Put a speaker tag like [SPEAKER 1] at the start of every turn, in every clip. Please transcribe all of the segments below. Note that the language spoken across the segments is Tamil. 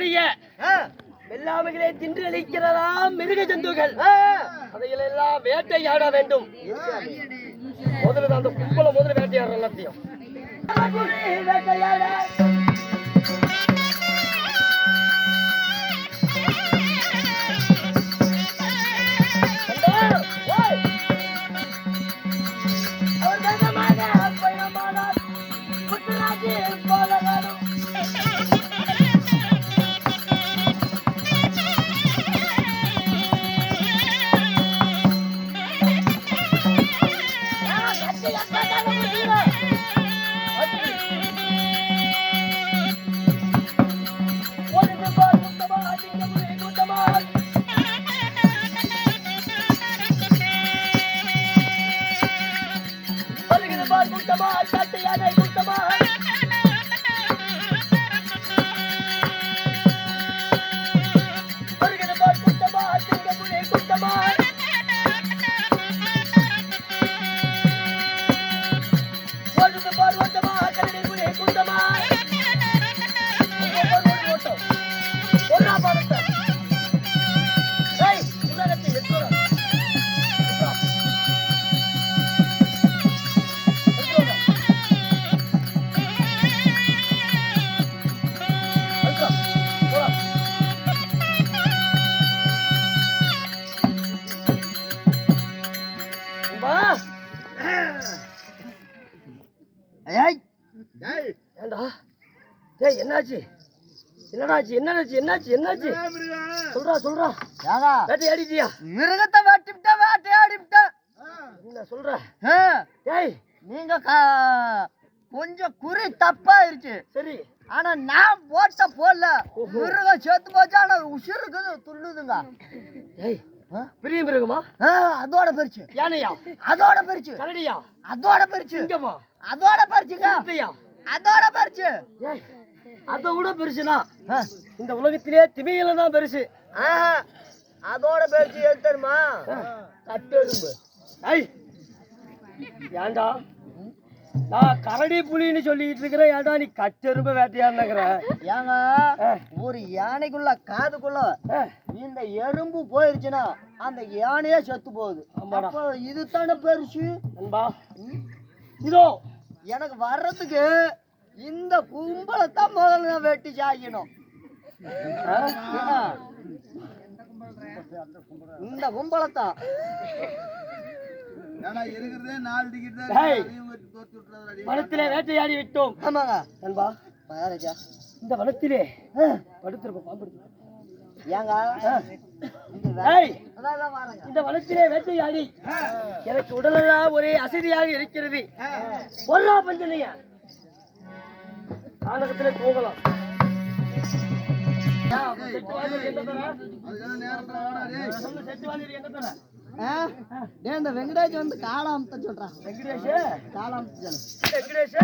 [SPEAKER 1] கொடிய வெள்ளாமைகளை தின்று அளிக்கிறதா மிருக ஜந்துகள். அதையெல்லாம் வேட்டையாட வேண்டும். முதல்ல அந்த கும்பலை முதல்ல வேட்டையாடுற எல்லாத்தையும். வேட்டையாட তোমার டேய் என்னாச்சு? என்னடாச்சு என்னடாச்சு என்னாச்சு? என்னாச்சு? சொல்றா சொல்றா.
[SPEAKER 2] ஏங்க
[SPEAKER 1] வேட்டையாடிட்டியா
[SPEAKER 2] மிருகத்தை வெட்டிவிட்ட வேட்டையாடிவிட்ட
[SPEAKER 1] என்ன சொல்ற? டேய்.
[SPEAKER 2] நீங்க கொஞ்சம் குறி தப்பாயிருச்சு.
[SPEAKER 1] சரி.
[SPEAKER 2] ஆனா நான் போட்ட போடல. மிருகம் செத்து போச்சு ஆனா உசுருக்கு துள்ளுதுங்க. ஆ?
[SPEAKER 1] பெரிய மிருகமா?
[SPEAKER 2] அதோட பெருச்சு
[SPEAKER 1] யானையா?
[SPEAKER 2] அதோட பெருச்சு
[SPEAKER 1] கரடியா?
[SPEAKER 2] அதோட பெருச்சு
[SPEAKER 1] சிங்கமா?
[SPEAKER 2] அதோட பெருச்சுங்க
[SPEAKER 1] சிறுத்தையா?
[SPEAKER 2] அதோட பெருச்சு
[SPEAKER 1] ஏய் அதை விட பெருசுனா? இந்த உலகத்திலே திமியில தான் பெருசு.
[SPEAKER 2] ஆஹா, அதோட பெருச்சு எது தெரியுமா?
[SPEAKER 1] கட்டெரும்பு ஐய். ஏன்டா நான் கரடி புலின்னு சொல்லிட்டு இருக்கிறேன். ஏன்டா நீ கட்டெரும்பு வேட்டையாடுங்கிற
[SPEAKER 2] ஏங்க ஒரு யானைக்குள்ள காதுக்குள்ள இந்த எறும்பு போயிருச்சுன்னா அந்த யானையே செத்து போகுது. அப்போ இது தானே பெருசு?
[SPEAKER 1] நண்பா. இதோ.
[SPEAKER 2] எனக்கு வர்றதுக்கு இந்த கும்பலை தான் முதல்ல நான் வெட்டி சாய்க்கணும். இந்த கும்பலை தான்
[SPEAKER 1] ஏய், வனத்திலே வேட்டையாடி விட்டோம்.
[SPEAKER 2] ஆமாங்க.
[SPEAKER 1] நண்பா.
[SPEAKER 2] மகாராஜா
[SPEAKER 1] இந்த வனத்திலே படுத்திருப்போம் பாம்பு
[SPEAKER 2] ஏங்க? இந்த
[SPEAKER 1] வனத்திலே வேட்டையாடி. எனக்கு உடலெல்லாம் ஒரே அசதியாக இருக்கிறது. பொருளா பஞ்சனைய?
[SPEAKER 2] டேய், இந்த வெங்கடேஷ் வந்து காளாமத்த சொல்றான்
[SPEAKER 1] வெங்கடேஷ்?
[SPEAKER 2] காளாமத்த சொல்லு.
[SPEAKER 1] வெங்கடேஷ்?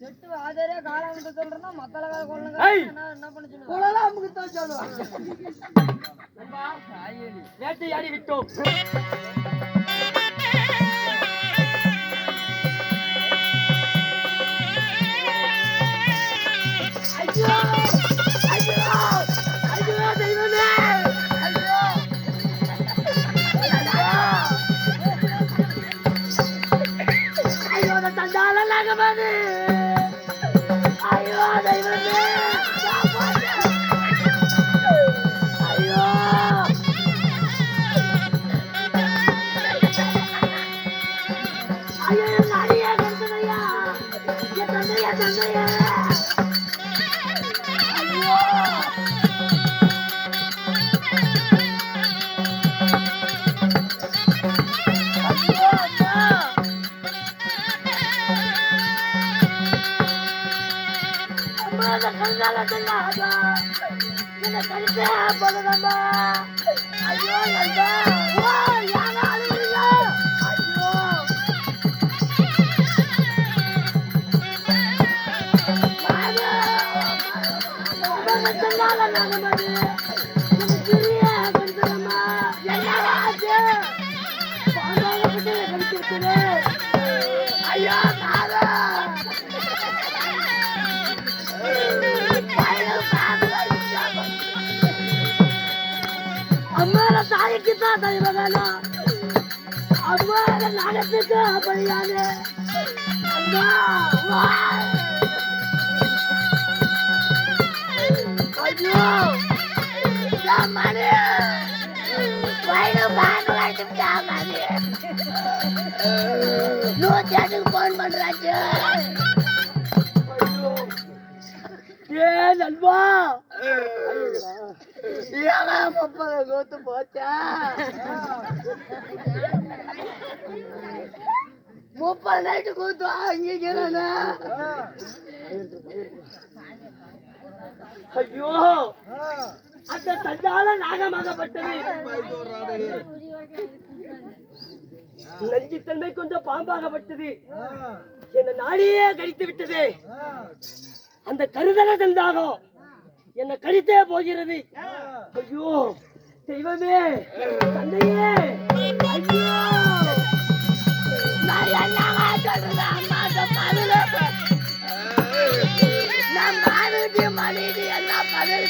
[SPEAKER 2] செட்டு ஆதாரே காளாமத்த சொல்றேன்னா மத்தள கொள்ளுங்க
[SPEAKER 1] ஏய்,
[SPEAKER 2] என்ன பண்ண சொல்லுங்க குளலாம் தான் சொல்லுவான்
[SPEAKER 1] நண்பா, வேட்டையாடி விட்டோம் Vagabond! அந்த கண்ணால சொல்லாதா என்ன கருத்தே போதுதம்மா ஐயோ நண்பா ஓ யானை அழுகுறீங்க ஐயோ நாகத்துக்கா தலைமகனா அம்மா நாகத்துக்கா பலியானே அம்மா வா. ஐயோ சாமானே நூத்தி எட்டுக்கு போன் பண்றாச்சு. ஏ நண்பா. முப்பது கோத்து போச்சா? முப்பது நைட்டு கூத்து வாங்கிக்கிறேன்? ஐயோ அந்த தஞ்சால நாகமாகப்பட்டது. நஞ்சித்தன்மை கொஞ்சம் பாம்பாகப்பட்டது. என்ன நாடியே கடித்து விட்டது அந்த கருதல தந்தாகும் என்னை கடித்தே போகிறது. ஐயோ தெய்வமே தந்தையே ஐயோ. நான் என்னங்க சொல்றது அம்மாட்ட பதில நான் மாநிலத்தி மனைவி என்ன பதில்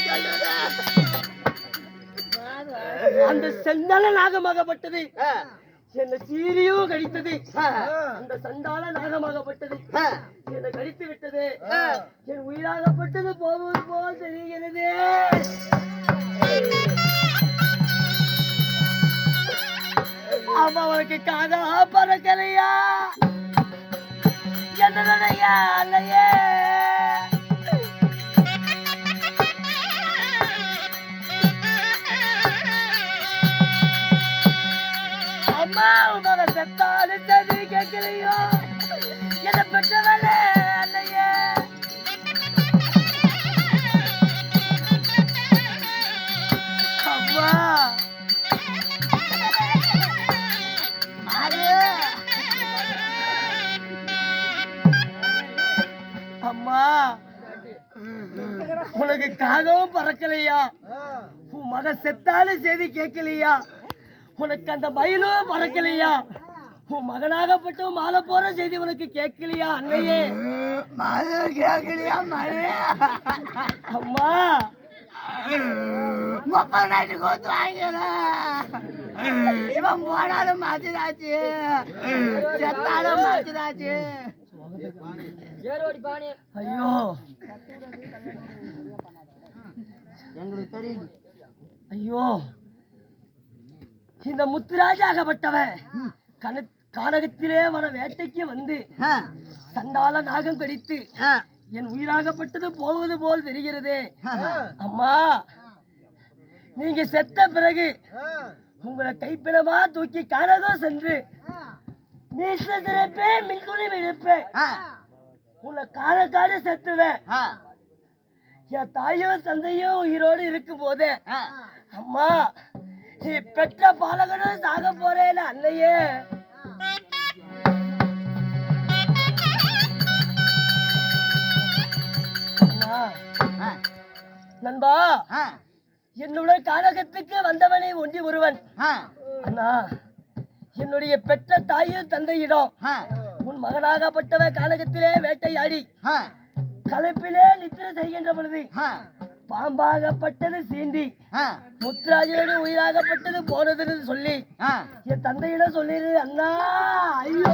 [SPEAKER 1] அந்த செந்தால நாகமாகப்பட்டது. என்ன சீரியும் கடித்தது. அந்த சண்டால நாகமாகப்பட்டது. என்னை கடித்து விட்டது. என் உயிராகப்பட்டது போவது போல் தெரிகிறது. அம்மா உனக்கு காதா பறக்கலையா? என்னுடைய அல்லையே காகவும் பறக்கலையா? உன் மக செத்தாலும் செய்தி கேட்கலையா? உனக்கு அந்த மயிலும் பறக்கலையா? உன் மகனாகப்பட்டு மாலை போற செய்தி உனக்கு கேட்கலையா அன்னையே? கேட்கலையா அம்மா. முப்பது நாட்டு கோத்து இவன் போனாலும் மாத்திராச்சு செத்தாலும் மாத்திராச்சு ஐயோ.
[SPEAKER 3] எங்களுக்கு தெரியுது
[SPEAKER 1] ஐயோ. இந்த முத்துராஜாகப்பட்டவன் கண கானகத்திலே வர வேட்டைக்கு வந்து சண்டால நாகம் கடித்து என் உயிராகப்பட்டது போவது போல் தெரிகிறதே. அம்மா நீங்க செத்த பிறகு உங்களை கைப்பிடமா தூக்கி கானகம் சென்று மீச திறப்பேன் மின்குனி விடுப்பேன் உன்னை காண செத்துவேன். என் தாயோ தந்தையோ உயிரோடு இருக்கும் போதே. அம்மா பெற்ற பாலகனும் சாக போறேன் அன்னையே. நண்பா என்னுடைய கானகத்துக்கு வந்தவனை ஒன்றி ஒருவன். அண்ணா என்னுடைய பெற்ற தாயும் தந்தையிடம் உன் மகனாகப்பட்டவன் கானகத்திலே வேட்டையாடி.
[SPEAKER 3] ஆ,
[SPEAKER 1] களைப்பிலே நித்திரை செய்கின்ற பொழுது பாம்பாகப்பட்டது சீண்டி முத்துராஜனோடு உயிராகப்பட்டது போனதுன்னு சொல்லி. என் தந்தையிடம் சொல்லிடு அண்ணா ஐயோ!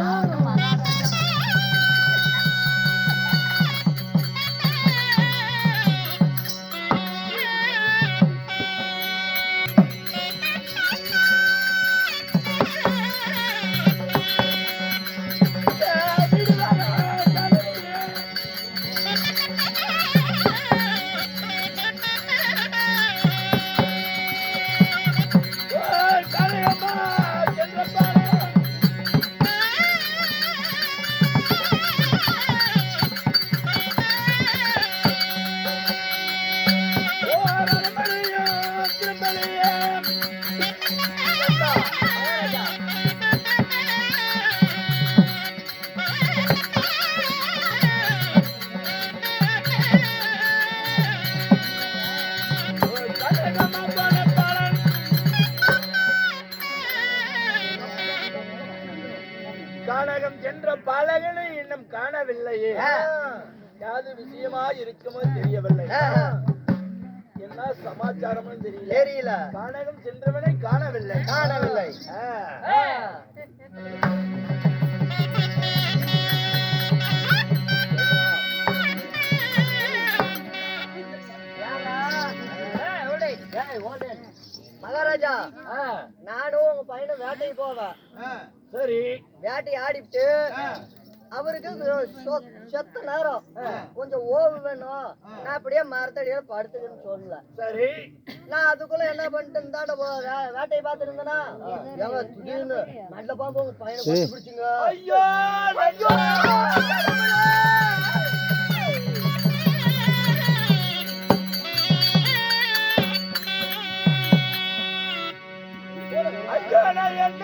[SPEAKER 4] கானகம் சென்ற பாலகனை இன்னும் காணவில்லையே. யாது விஷயமா இருக்குமோ என்ன சமாச்சாரம்னு தெரியல.
[SPEAKER 2] தெரியல.
[SPEAKER 4] கானகம் சென்றவனை காணவில்லை.
[SPEAKER 2] காணவில்லை. மகாராஜா. நானும் உங்க பையனும் வேட்டைக்கு போவேன்.
[SPEAKER 4] சரி.
[SPEAKER 2] வேட்டையை ஆடிட்டு. அவருக்கு செத்த நேரம். கொஞ்சம் ஓய்வு வேணும். நான் அப்படியே மரத்தடியில படுத்துக்கன்னு சொல்லல.
[SPEAKER 4] சரி.
[SPEAKER 2] நான் அதுக்குள்ள என்ன பண்ணிட்டு வே- வேட்டையை பார்த்துட்டு இருந்தேனா? ஏங்க திடீர்னு நல்ல பாம்பு உங்க பையனை பிடிச்சிங்க.
[SPEAKER 4] ஐயோ ஐயோ! ஐயோ நான் என்ன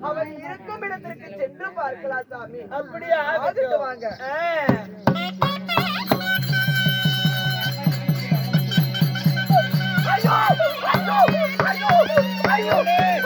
[SPEAKER 4] அவன் இருக்கும் இடத்திற்கு சென்று பார்க்கலாம் சாமி. அப்படியா? வாங்க. ஐயோ ஐயோ ஐயோ! ஐயோ! ஐயோ! ஐயோ!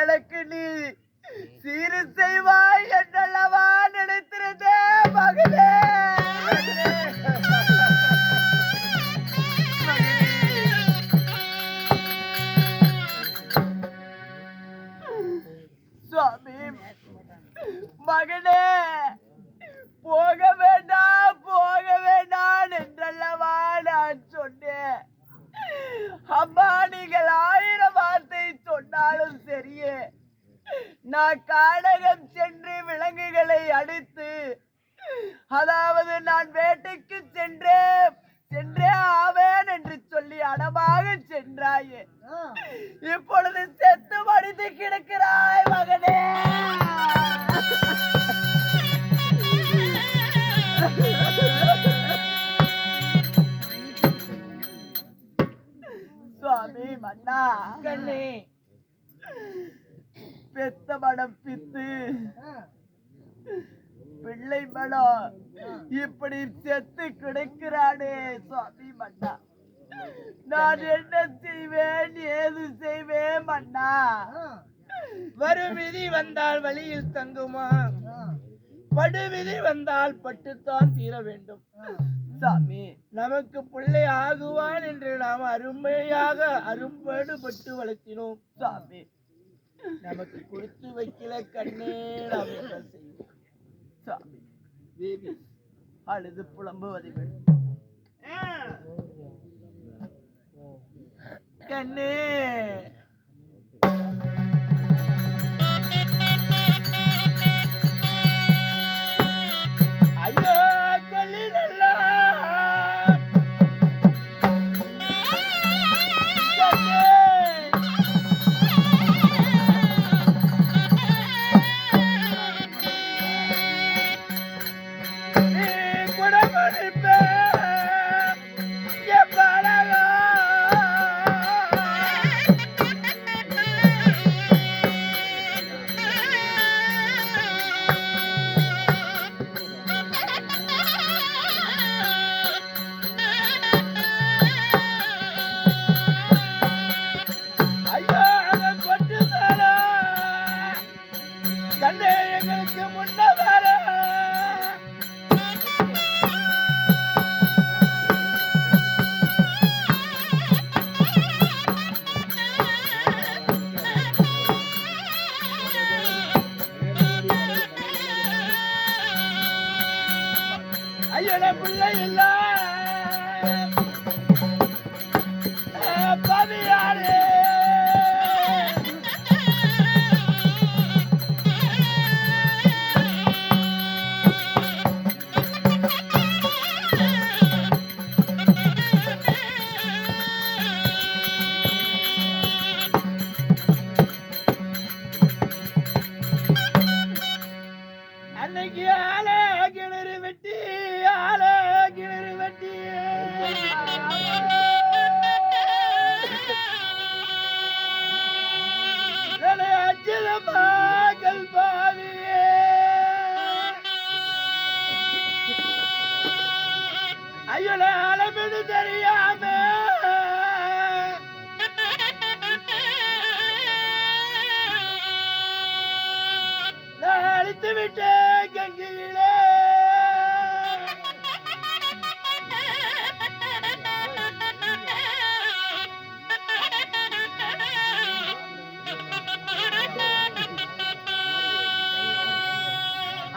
[SPEAKER 4] எனக்கு நீ சீரு செய்வாய் என்றல்லவா நினைத்திருந்தே மகளே. சுவாமி மகனே போக வேண்டாம் போக வேண்டாம் என்றல்லவா நான் சொன்னேன். அம்மா நீங்களா சொன்னாலும் சரியே. நான் காடகம் சென்று விலங்குகளை அடித்து அதாவது நான் வேட்டைக்கு சென்றே சென்றே ஆவேன் என்று சொல்லி அடமாக சென்றாயே. இப்பொழுது செத்து மடித்து கிடக்கிறாய் மகனே. சுவாமி மன்னா. கண்ணே. பெத்த மடம் பித்து பிள்ளை மடம் இப்படி செத்து கிடக்கிறானே சுவாமி மன்னா. நான் என்ன? செய்வேன் ஏது செய்வேன் மன்னா? வரும் விதி வந்தால் வழியில் தங்குமா? படு விதி வந்தால் பட்டுத்தான் தீர வேண்டும். சாமி நமக்கு பிள்ளை ஆகுவான் என்று நாம் அருமையாக அரும்படு பட்டு வளர்த்தினோம். சாமி நமக்கு கொடுத்து வைக்கல கண்ணே நாம் என்ன செய்வோம்? சாமி தேவி அழுது புலம்புவதை விட கண்ணே.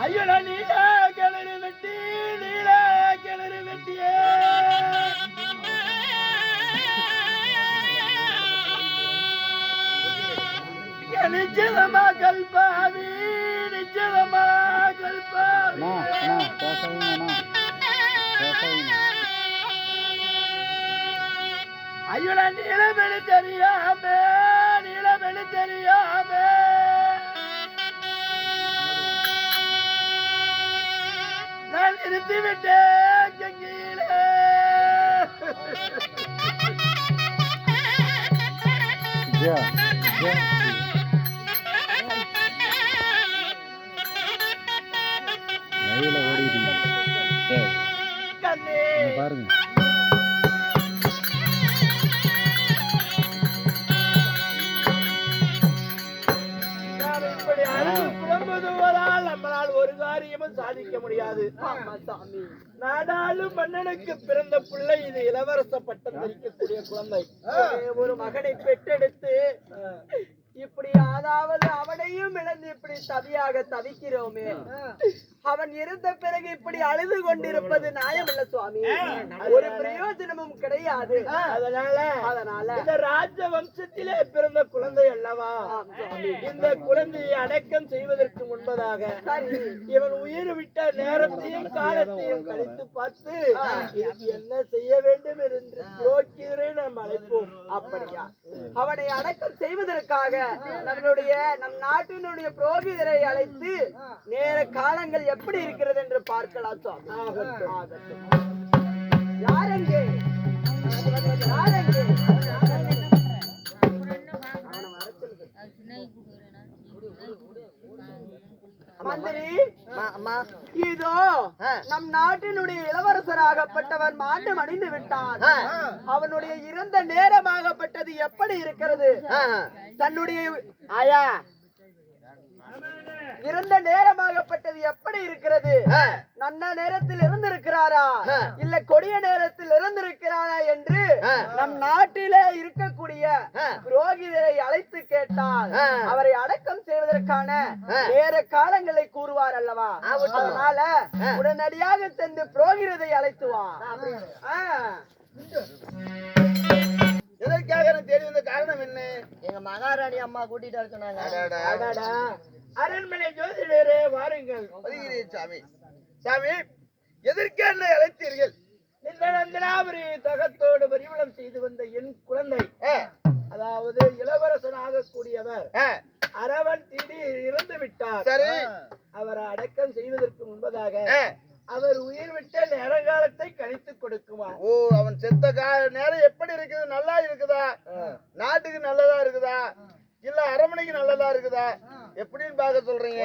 [SPEAKER 4] ஐயோல நீல கிணறு வெட்டி நீல கிணறு வெட்டியே. நிச்சயமா கல்பாவி நிச்சயமா கல்பாவி. ஐயோட நீலமெளி தெரியாம நீலமெளி தெரியாம நிறுத்தி விட்டேன் கங்கியிலே.
[SPEAKER 5] லைவ்ல
[SPEAKER 4] சாதிக்க முடியாது நாடாளும் மன்னனுக்கு பிறந்த பிள்ளை இது இளவரச பட்டம் தரிக்கக்கூடிய குழந்தை. ஒரே ஒரு மகனை பெற்றெடுத்து
[SPEAKER 3] இப்படி அதாவது அவனையும் இழந்து இப்படி தவியாக தவிக்கிறோமே. அவன் இருந்த பிறகு இப்படி அழுது கொண்டிருப்பது நியாயமல்ல சுவாமி. ஒரு பிரயோஜனமும் கிடையாது.
[SPEAKER 4] அதனால
[SPEAKER 3] அதனால
[SPEAKER 4] இந்த ராஜ வம்சத்திலே பிறந்த குழந்தை அல்லவா? இந்த குழந்தையை அடக்கம் செய்வதற்கு முன்பதாக
[SPEAKER 3] சரி.
[SPEAKER 4] இவன் உயிர் விட்ட நேரத்தையும் காலத்தையும் கழித்து பார்த்து என்ன செய்ய வேண்டும் என்று யோக்கியரை நாம் அழைப்போம்.
[SPEAKER 3] அப்படியா? அவனை அடக்கம் செய்வதற்காக நம்மளுடைய நம் நாட்டினுடைய புரோகிதரை அழைத்து நேர காலங்கள் எப்படி இருக்கிறது என்று பார்க்கலாம் யாரெங்கே? மந்திரி இதோ நம் நாட்டினுடைய இளவரசராகப்பட்டவன் மாண்டு மடிந்து விட்டான். அவனுடைய இறந்த நேரமாகப்பட்டது எப்படி இருக்கிறது? தன்னுடைய ஆயா இறந்த நேரமாகப்பட்டது எப்படி இருக்கிறது? நன்ன நேரத்தில் இருந்திருக்கிறாரா? இல்ல கொடிய நேரத்தில் இருந்திருக்கிறாரா என்று நம் நாட்டிலே இருக்கக்கூடிய புரோகிதரை அழைத்து கேட்டால் அவரை அடக்கம் செய்வதற்கான நேர காலங்களை கூறுவார் அல்லவா? அதனால உடனடியாக சென்று புரோகிதரை அழைத்து வா. ஆ.
[SPEAKER 4] எதற்காக எனக்கு தேடி வந்த காரணம் என்ன?
[SPEAKER 3] எங்க மகாராணி அம்மா கூட்டிட்டு வர சொன்னாங்க.
[SPEAKER 4] அடடா. அரண்மனை ஜோதிடரே வாருங்கள்.
[SPEAKER 5] வருகிறேன் சாமி. சாமி எதற்கு என்னை அழைத்தீர்கள்?
[SPEAKER 4] இந்த நந்தனாபுரி தகத்தோடு பரிமளம் செய்து வந்த என் குழந்தை. அதாவது இளவரசன் ஆகக்கூடியவர் அரவன் திடீர் இறந்து விட்டார்
[SPEAKER 5] சரி.
[SPEAKER 4] அவரை அடக்கம் செய்வதற்கு முன்பதாக அவர் உயிர் விட்ட நேரங்காலத்தை கணித்துக் கொடுக்குமார்
[SPEAKER 5] ஓ அவன் செத்த கா நேரம் எப்படி இருக்குது? நல்லா இருக்குதா? நாட்டுக்கு நல்லதா இருக்குதா? இல்ல அரண்மனைக்கு நல்லதா இருக்குதா? எப்படின்னு பார்க்க சொல்றீங்க?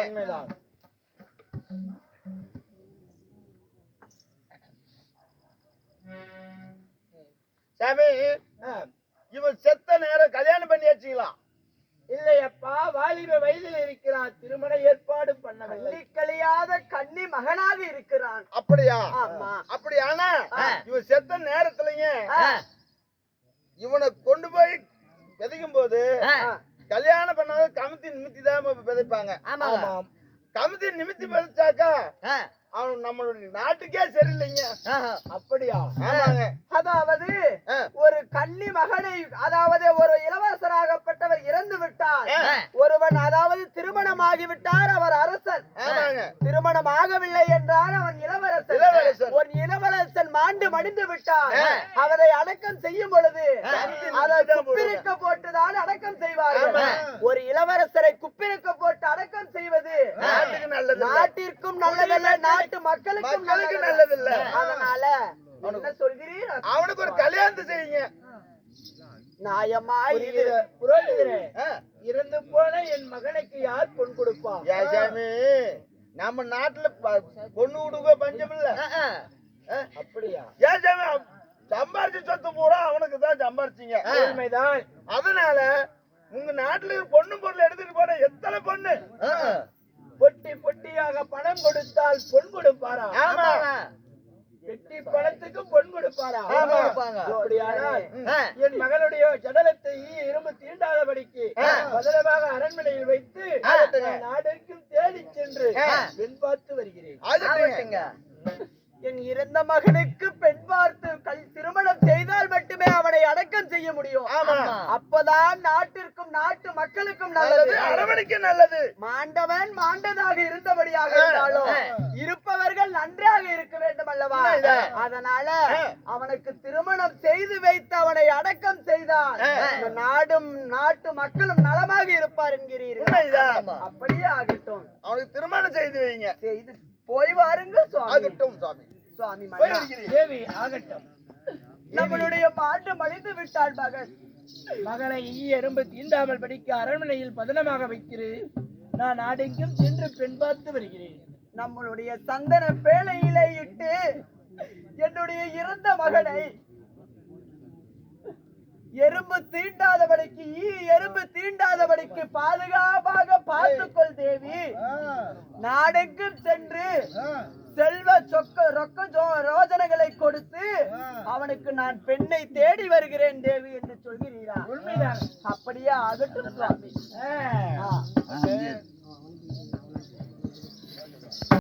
[SPEAKER 5] சாமி
[SPEAKER 4] ஆ,
[SPEAKER 5] இவன் செத்த நேரம் கல்யாணம் பண்ணி வச்சுக்கலாம்
[SPEAKER 4] இல்லையப்பா வாலிப வயதில் இருக்கிறார். திருமண ஏற்பாடு பண்ணவில்லை
[SPEAKER 3] கள்ளி கழியாத கன்னி மகனாக இருக்கிறான்.
[SPEAKER 5] அப்படியா?
[SPEAKER 3] ஆமா.
[SPEAKER 5] அப்படி ஆனா இவன் செத்த நேரத்துலங்க இவனை கொண்டு போய் விதைக்கும் போது கல்யாணம் பண்ணாத கமித்தி நிமித்தி தான் விதைப்பாங்க. கமித்தி நிமித்தி விதைச்சாக்கா அவன் நம்மளுடைய நாட்டுக்கே சரியில்லைங்க.
[SPEAKER 4] அப்படியா?
[SPEAKER 3] அதாவது. ஒரு கன்னி மகனை அதாவது ஒரு இளவரசராகப்பட்டவர் இறந்து விட்டார்
[SPEAKER 5] ஆ.
[SPEAKER 3] ஒருவன் அதாவது திருமணமாகி விட்டார் அவர் அரசன். திருமணம் ஆகவில்லை என்றால் அவன் இளவரசன். ஒரு இளவரசன் மாண்டு மடிந்து விட்டார் அவரை அடக்கம் செய்யும் பொழுது அதை குப்பிருக்க போட்டுதான் அடக்கம் செய்வார்கள். ஒரு இளவரசரை குப்பிருக்க போட்டு அடக்கம் செய்வது. நாட்டிற்கும் நல்லதல்ல நாட்டு மக்களுக்கும்
[SPEAKER 5] மக்களுக்கு
[SPEAKER 3] நல்லதல்ல.
[SPEAKER 5] நல்லதில்ல.
[SPEAKER 3] அதனால என்ன சொல்கிறீர்?
[SPEAKER 5] அவனுக்கு ஒரு கல்யாணத்தை செய்யுங்க.
[SPEAKER 3] நியாயமா இது
[SPEAKER 4] புரியுது. புரோகிதரே
[SPEAKER 5] ஆ.
[SPEAKER 4] இறந்து போன என் மகனுக்கு யார் பொன் கொடுப்பா
[SPEAKER 5] நம்ம நாட்டுல பொண்ணு கொடுக்க பஞ்சம் இல்ல.
[SPEAKER 4] அப்படியா?
[SPEAKER 5] ஏன் சாமி அவன் சம்பாரிச்ச சொத்து பூரா அவனுக்கு தான் சம்பாரிச்சீங்க.
[SPEAKER 4] உண்மைதான்
[SPEAKER 5] அதனால உங்க நாட்டுல பொண்ணு பொருள் எடுத்துட்டு போன எத்தனை பொண்ணு?
[SPEAKER 4] பொட்டி பொட்டியாக பணம் கொடுத்தால் பொன் கொடுப்பாரா?
[SPEAKER 5] ஆமா.
[SPEAKER 4] வெட்டி பணத்துக்கு பொன் கொடுப்பாரா. அப்படியானால் என் மகளுடைய ஜடலத்தை இரும்பு தீண்டாதபடிக்கு பதலமாக அரண்மனையில் வைத்து நாடெங்கும் தேடி சென்று பெண் பார்த்து வருகிறேன்.
[SPEAKER 3] என் இறந்த மகனுக்கு பெண் பார்த்து கல் திருமணம் செய்தால் மட்டுமே அவனை அடக்கம் செய்ய முடியும். அப்பதான் நாட்டிற்கும் நாட்டு மக்களுக்கும்
[SPEAKER 5] நல்லது. அரவணைக்கு நல்லது.
[SPEAKER 3] மாண்டவன் மாண்டதாக இருந்தபடியாக இருந்தாலும் இருப்பவர்கள் நன்றாக இருக்க வேண்டும் அல்லவா. அதனால அவனுக்கு திருமணம் செய்து வைத்து அவனை அடக்கம் செய்தால் நாடும் நாட்டு மக்களும் நலமாக இருப்பார் என்கிறீர்கள். அப்படியே ஆகட்டும்.
[SPEAKER 5] அவனுக்கு திருமணம் செய்து வைங்க.
[SPEAKER 3] செய்து போய் வாருங்க சுவாமி.
[SPEAKER 5] ஆகட்டும்
[SPEAKER 3] சுவாமி.
[SPEAKER 5] வருகிறேன்.
[SPEAKER 4] தேவி ஆகட்டும்.
[SPEAKER 3] நம்மளுடைய பாட்டு மடிந்து விட்டாள் மகன்
[SPEAKER 4] மகனை ஈ எறும்பு தீண்டாமல் படிக்க அரண்மனையில் பதனமாக வைத்திரு. நான் நாடெங்கும் சென்று பெண் பார்த்து வருகிறேன்.
[SPEAKER 3] நம்மளுடைய சந்தன பேழையிலே இட்டு என்னுடைய இறந்த மகனை எறும்பு தீண்டாதபடிக்கு ஈ எறும்பு தீண்டாதபடிக்கு பாதுகாப்பாக பார்த்துக்கொள் தேவி. நாடெங்கும் சென்று செல்வ சொக்க ரொக்க ஜோ- ரோஜனைகளை கொடுத்து அவனுக்கு நான் பெண்ணை தேடி வருகிறேன் தேவி என்று சொல்கிறீரா?
[SPEAKER 4] உண்மைதான்.
[SPEAKER 3] அப்படியே? ஆகட்டும் சுவாமி.